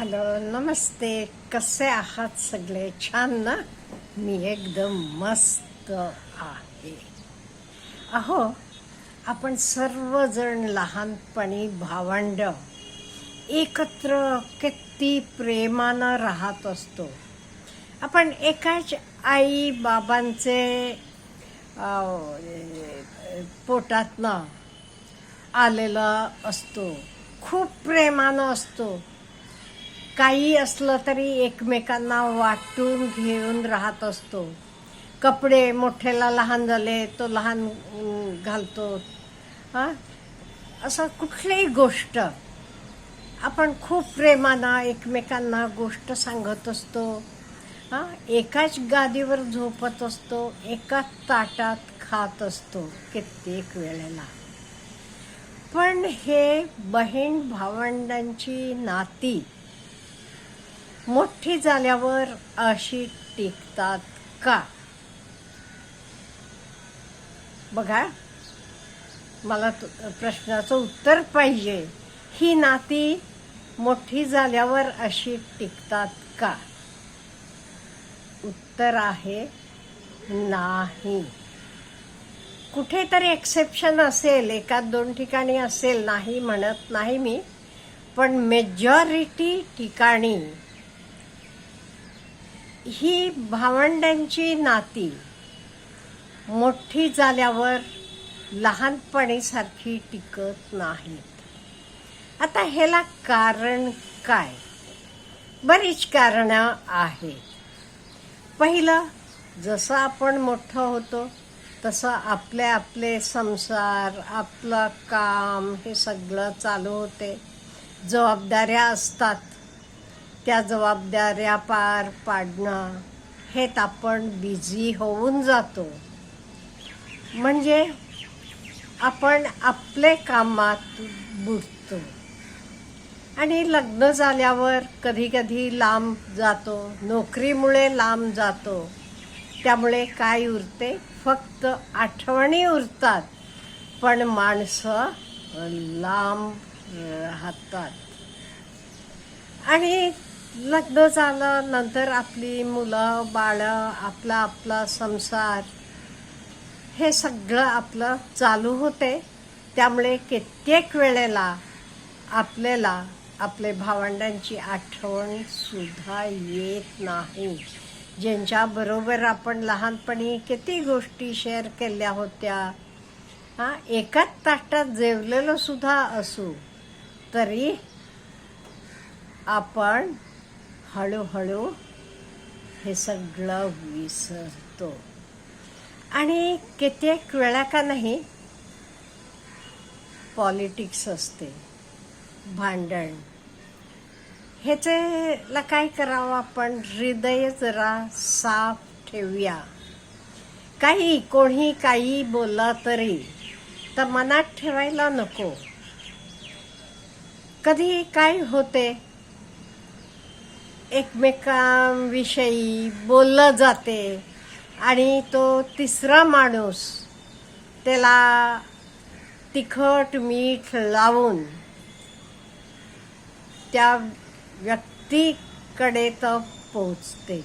Hello नमस्ते कसे आहात सगळे छान ना मी एकदम मस्त आहे अहो आपण सर्वजण लहानपणी भावंड एकत्र किती प्रेमानं राहत असतो आपण एकाच आई बाबांचे पोटातनं आलेला असतो खूप प्रेमानं असतो काही असलं तरी एकमेकांना वाटून घेऊन राहत असतो. कपडे मोठ्याला लहान झाले तो लहान घालतो. हां? असं कुठलीही गोष्ट. आपण खूप प्रेमानं एकमेकांना गोष्ट सांगत असतो. हां? एकाच गादीवर झोपत असतो एकाच ताटात खात असतो कित्येक वेळेला. पण हे बहीण भावंडांची नाती मोठी झाल्यावर अशी टिकतात का? बघा मला तु- प्रश्नाचं उत्तर पाहिजे. ही नाती मोठी झाल्यावर अशी टिकतात का? उत्तर आहे नाही. कुठेतरी एक्सेप्शन असेल एकाच दोन ठिकाणी असेल नाही म्हणत नाही मी पण मेजॉरिटी ठिकाणी ही भावंडांची नाती मोठी झाल्यावर लहानपणीसारखी टिकत नाहीत. आता ह्याला कारण काय? बरीच कारणं आहेत. पहिलं जसं आपण मोठं होतो तसं आपले आपले संसार आपलं काम हे सगळं चालू होते. जबाबदाऱ्या असतात. त्या जबाबदाऱ्या पार पाडणं हेत आपण बिझी होऊन जातो. म्हणजे आपण आपले कामात बुडतो. आणि लग्न झाल्यावर कधी कधी लांब जातो नोकरीमुळे लांब जातो. त्यामुळे काय उरते? फक्त आठवणी उरतात. पण माणसं लांब राहतात. आणि लग्न झालं नंतर आपली मुलं बाळं आपला आपला संसार हे सगळं आपलं चालू होते. त्यामुळे कित्येक वेळेला आपल्याला आपले भावंडांची आठवण सुद्धा येत नाही. ज्यांच्याबरोबर आपण लहानपणी किती गोष्टी शेअर केल्या होत्या हां एकाच ताटात जेवलेलं सुद्धा असू तरी आपण हळूहळू हे सगळं विसरतो. आणि कित्येक वेळा का नाही पॉलिटिक्स असते भांडण. ह्याच्याला काय करावं आपण? हृदय जरा साफ ठेवूया. काही कोणी काही बोलला तरी तर मनात ठेवायला नको. कधी काय होते? एकमेकांविषयी बोललं जाते. आणि तो तिसरा माणूस त्याला तिखट मीठ लावून त्या व्यक्तीकडे तर पोचते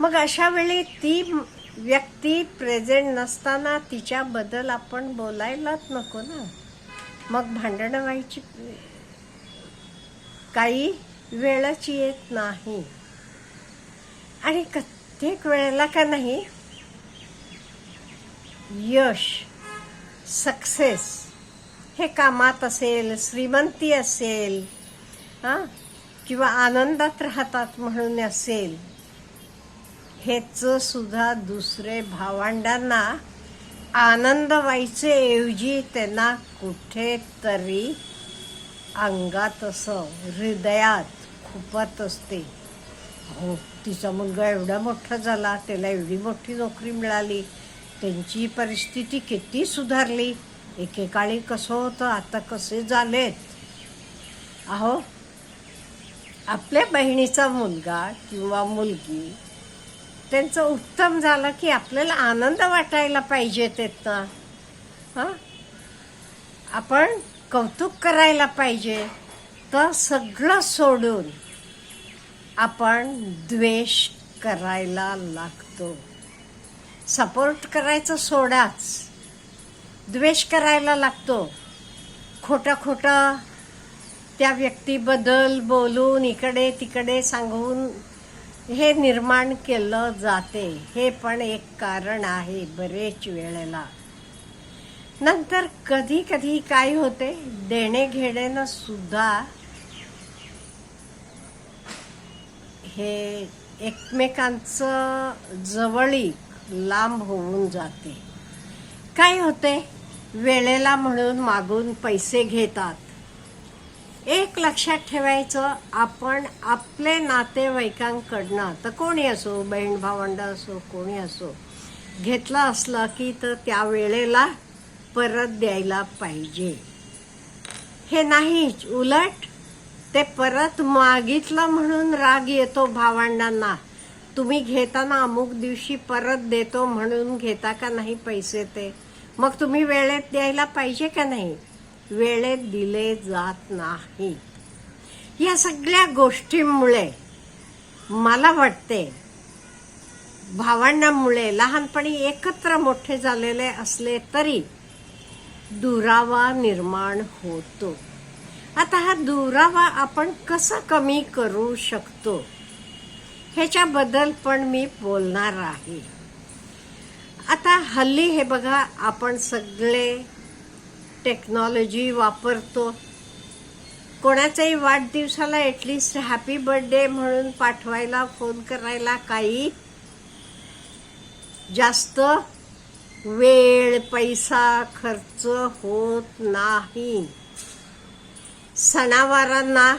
मग अशा वेळी ती व्यक्ती प्रेझेंट नसताना तिच्याबद्दल आपण बोलायलाच नको ना. मग भांडणं व्हायची काही वेळच येत नाही. आणि प्रत्येक वेळेला का नाही यश सक्सेस हे कामात असेल श्रीमंती असेल हां किंवा आनंदात राहतात म्हणून असेल हेच सुद्धा दुसरे भावंडांना आनंद व्हायचे ऐवजी त्यांना कुठेतरी अंगात असं हृदयात खुपत असते. हो तिचा मुलगा एवढा मोठा झाला त्याला एवढी मोठी नोकरी मिळाली. त्यांची परिस्थिती किती सुधारली. एकेकाळी कसं होतं आता कसे झालेत. अहो आपल्या बहिणीचा मुलगा किंवा मुलगी त्यांचं उत्तम झालं की आपल्याला आनंद वाटायला पाहिजे त्यातनं. हां? आपण कौतुक करायला पाहिजे. तर सगळं सोडून आपण द्वेष करायला लागतो. सपोर्ट करायचं सोडाच. द्वेष करायला लागतो. खोटं खोटं त्या व्यक्तीबद्दल बोलून इकडे तिकडे सांगून हे निर्माण केलं जाते. हे पण एक कारण आहे बरेच वेळेला. नंतर कधी कधी काय होते? देणे घेण्यानं सुद्धा हे एकमेकांचं जवळीक लांब होऊन जाते. काय होते? वेळेला म्हणून मागून पैसे घेतात. एक लक्षात ठेवायचं आपण आपले नातेवाईकांकडनं तर कोणी असो बहीण भावंड असो कोणी असो घेतलं असलं की तर त्या वेळेला परत द्यायला पाहिजे. हे नाहीच उलट ते परत मागितलं म्हणून राग येतो भावंडांना. तुम्ही घेताना अमुक दिवशी परत देतो म्हणून घेता का नाही पैसे ते? मग तुम्ही वेळेत द्यायला पाहिजे का नाही? वेळेत दिले जात नाही. या सगळ्या गोष्टींमुळे मला वाटते भावंडांमुळे लहानपणी एकत्र मोठे झालेले असले तरी दुरावा निर्माण होतो. आता हा दुरावा आपण कसा कमी करू शकतो? ह्याच्याबद्दल पण मी बोलणार आहे. आता हल्ली हे बघा आपण सगळे टेक्नॉलॉजी वापरतो. कोणाच्याही वाढदिवसाला ॲटलिस्ट हॅपी बर्थडे म्हणून पाठवायला फोन करायला काही जास्त वेळ पैसा खर्च होत नाही. सणावारांना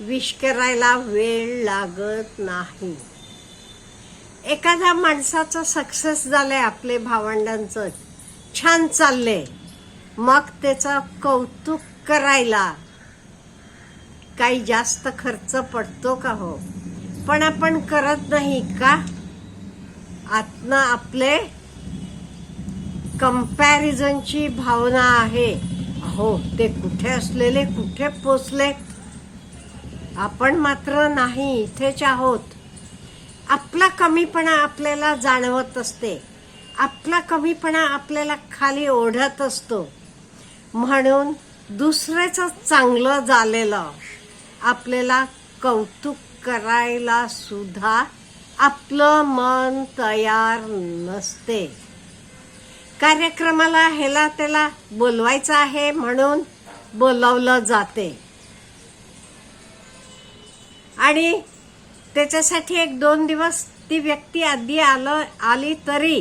विश करायला वेळ लागत नाही. एखाद्या माणसाचं सक्सेस झालंय आपले भावंडांचं छान चाललंय. मग त्याचं कौतुक करायला काही जास्त खर्च पडतो का हो? पण आपण करत नाही का? आतनं आपले कंपॅरिझनची भावना आहे. हो ते कुठे असलेले कुठे पोचले? आपण मात्र नाही इथेच आहोत. आपला कमीपणा आपल्याला जाणवत असते. आपला कमीपणा आपल्याला खाली ओढत असतो. म्हणून दुसऱ्याच चांगलं झालेलं आपल्याला कौतुक करायला सुद्धा आपलं मन तयार नसते. कार्यक्रमाला ह्याला त्याला बोलवायचं आहे म्हणून बोलवलं जाते. आणि त्याच्यासाठी एक दोन दिवस ती व्यक्ती आधी आलं आली तरी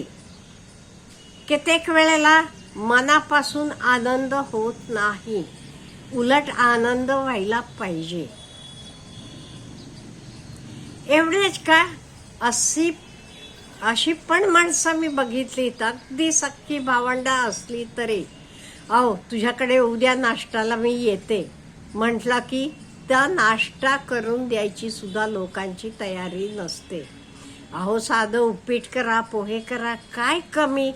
कित्येक वेळेला मनापासून आनंद होत नाही. उलट आनंद व्हायला पाहिजे. एवढेच का? अशी अशी पण माणसं मी बघितली तर अगदी सख्खी भावंडा असली तरी अहो तुझ्याकडे उद्या नाश्त्याला मी येते. म्हटलं की त्या नाश्ता करून द्यायची सुद्धा लोकांची तयारी नसते. अहो साधं उपीट करा पोहे करा काय कमी?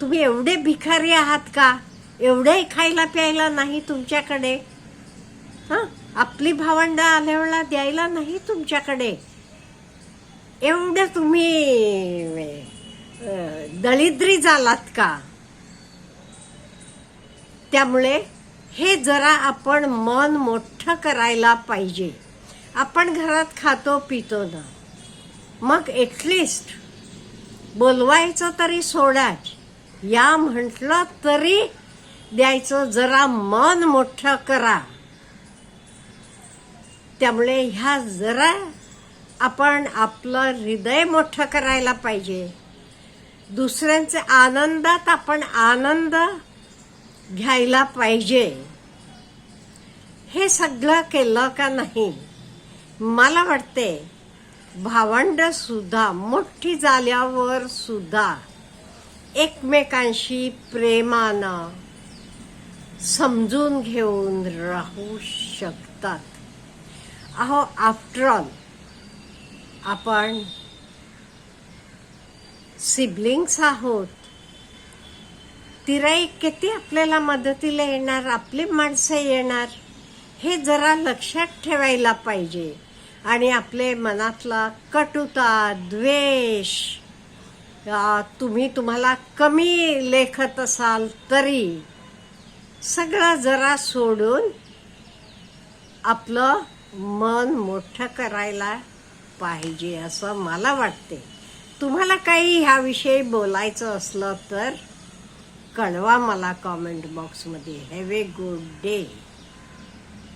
तुम्ही एवढे भिकारी आहात का? एवढे खायला प्यायला नाही तुमच्याकडे? हां? आपली भावंडं आल्यावेळा द्यायला नाही तुमच्याकडे? एवढं तुम्ही दलिद्री झालात का? त्यामुळे हे जरा आपण मन मोठं करायला पाहिजे. आपण घरात खातो पितो ना. मग एटलिस्ट बोलवायचं तरी सोडाच या म्हटलं तरी द्यायचं जरा मन मोठं करा. त्यामुळे ह्या जरा आपण आपलं हृदय मोठं करायला पाहिजे. दुसऱ्यांचे आनंदात आपण आनंद घ्यायला पाहिजे. हे सगळं केलं का नाही? मला वाटते भावंड सुद्धा मोठी झाल्यावर सुद्धा एकमेकांशी प्रेमानं समजून घेऊन राहू शकतात. अहो आफ्टर ऑल आपण सिबलिंग्स आहोत. तिराई किती आपल्याला मदतीला येणार आपली माणसं येणार हे जरा लक्षात ठेवायला पाहिजे. आणि आपले मनातला कटुता द्वेष तुम्ही तुम्हाला कमी लेखत असाल तरी सगळं जरा सोडून आपलं मन मोठं करायला पाहिजे असं मला वाटते. तुम्हाला काही ह्याविषयी बोलायचं असलं तर कळवा मला कॉमेंट बॉक्समध्ये हॅव ए गुड डे